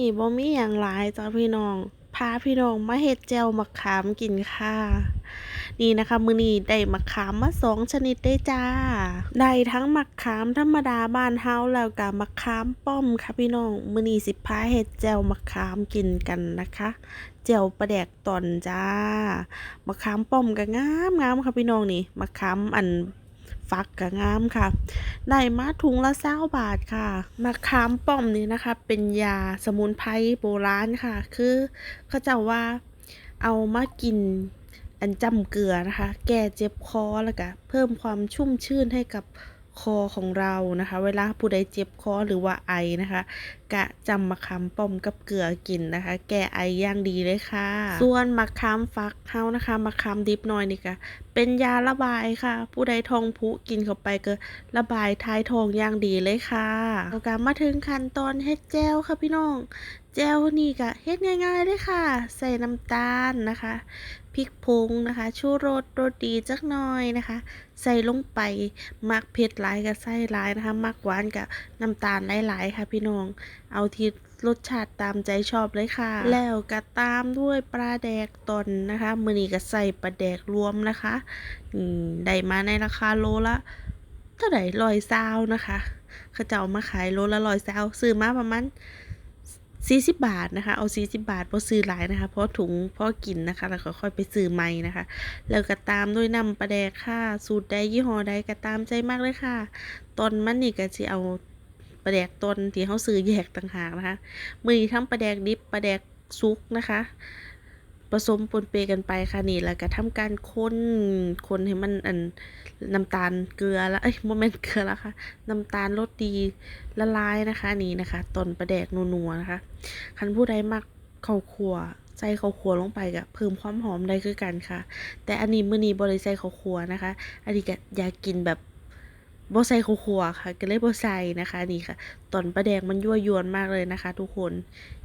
นี่บ่มีหยังหลายจ้าพี่น้อง พาพี่น้องมาเฮ็ดแจวมะขามกินค่ะ นี่นะคะมือนี้ได้มะขามมาสองชนิดได้จ้า ได้ทั้งมะขามธรรมดาบ้านเฮาแล้วก็มะขามป้อมค่ะพี่น้องมือนี้สิพาเฮ็ดแจวมะขามกินกันนะคะแจวปลาแดกตอนจ้ามะขามป้อมก็งามงามค่ะพี่น้องนี่มะขามอัน ฟักกะงามค่ะได้มาถุงละเศร้าบาทค่ะมะขามป้อมนี่นะคะ เป็นยาสมุนไพรโบราณค่ะ คือเขาจะว่าเอามากินอันจำเกลือนะคะ แก้เจ็บคอแล้วก็เพิ่มความชุ่มชื่นให้กับคอของเรานะคะ เวลาผู้ใดเจ็บคอหรือว่าไอนะคะ กะจำมะขามป้อมกับเกลือกินนะคะ แก้ไออย่างดีเลยค่ะ ส่วนมะขามฟักเฮานะคะมะขามดิบหน่อยนี่ก็เป็นยาระบายค่ะ ผู้ใดทองผู้กินเข้าไปก็ระบายท้ายทองอย่างดีเลยค่ะแล้วก็มาถึงขั้นตอนเฮ็ดแจวค่ะพี่น้องแจ่วนี่ก็เฮ็ดง่ายๆเลยค่ะ ใส่น้ำตาลนะคะพริกผงนะคะ ชูรสรสดีจักหน่อยนะคะ ใส่ลงไปมักเผ็ดหลายก็ใส่หลายนะคะ มักหวานกับน้ำตาลหลายๆค่ะพี่น้องเอาที่รสชาติตามใจชอบเลยค่ะ แล้วก็ตามด้วยปลาแดกตนนะคะมือนี้ก็ใส่ปลาแดกรวมนะคะได้มาในราคาโลละเท่าไหร่ร้อยซาวนะคะเขาจะเอามาขายโลละร้อยซาวซื้อมาประมาณสี่สิบบาทนะคะ เอาสี่สิบบาทเพราะซื้อหลายนะคะ เพราะถุงเพราะกินนะคะ แล้วก็ค่อยไปซื้อใหม่นะคะ แล้วก็ตามด้วยน้ำปลาแดกค่ะ สูตรใดยี่ห้อใดก็ตามใจมากเลยค่ะ ตอนมันนี่ก็จะเอา ปลาแดกตนที่เขาซื้อแยกต่างหากนะคะ มือทั้งปลาแดกดิบปลาแดกซุกนะคะผสมปนเปกันไปค่ะนี่แล้วก็ทำการคนคนให้มันอันน้ำตาลเกลือแล้วเอ้ยโมเมนต์เกลือแล้วค่ะน้ำตาลรสดีละลายนะคะนี่นะคะต้นปลาแดกนัวๆนะคะคันผู้ใดมักข้าวคั่วใส่ข้าวคั่วลงไปก็เพิ่มความหอมได้คือกันค่ะ แต่อันนี้มื้อนี้บ่ได้ใส่ข้าวคั่วนะคะ อันนี้ก็อยากกินแบบ บ่ใส่ขัวค่ะก็เลยบ่ใส่นะคะนี่ค่ะต้นปลาแดกมันยั่วยวนมากเลยนะคะ ทุกคน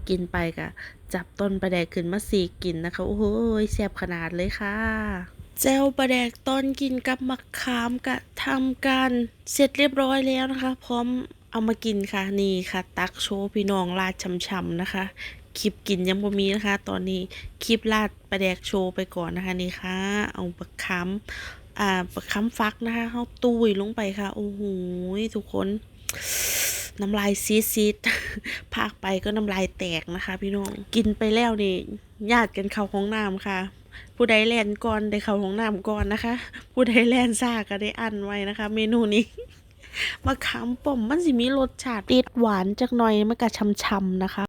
กินไปก็จับต้นปลาแดกขึ้นมาสีกินนะคะโอ้โหแซ่บขนาดเลยค่ะแจวปลาแดกตอนกินกับมะขามกะทำการเสร็จเรียบร้อยแล้วนะคะ พร้อมเอามากินค่ะนี่ค่ะ ตักโชว์พี่น้องราดช่ำๆนะคะคลิปกินยังบ่มีนะคะ ตอนนี้คลิปราดปลาแดกโชว์ไปก่อนนะคะนี่ค่ะ เอาปลาคำ อ่าปลาคำฟักนะคะเข้าตุ้ยลงไปค่ะ โอ้โหทุกคนน้ำลายซีดซีดๆพากไปก็น้ำลายแตกนะคะ พี่น้อง กินไปแล้วนี่ญาติกันเข้าห้องน้ำค่ะ ผู้ใดแล่นก่อนได้เข้าห้องน้ำก่อนนะคะ ผู้ใดแล่นซ่าก็ได้อันไว้นะคะ เมนูนี้มะขามป้อมมันสิมีรสชาติติดหวานจักหน่อยมันก็ช่ำๆนะคะ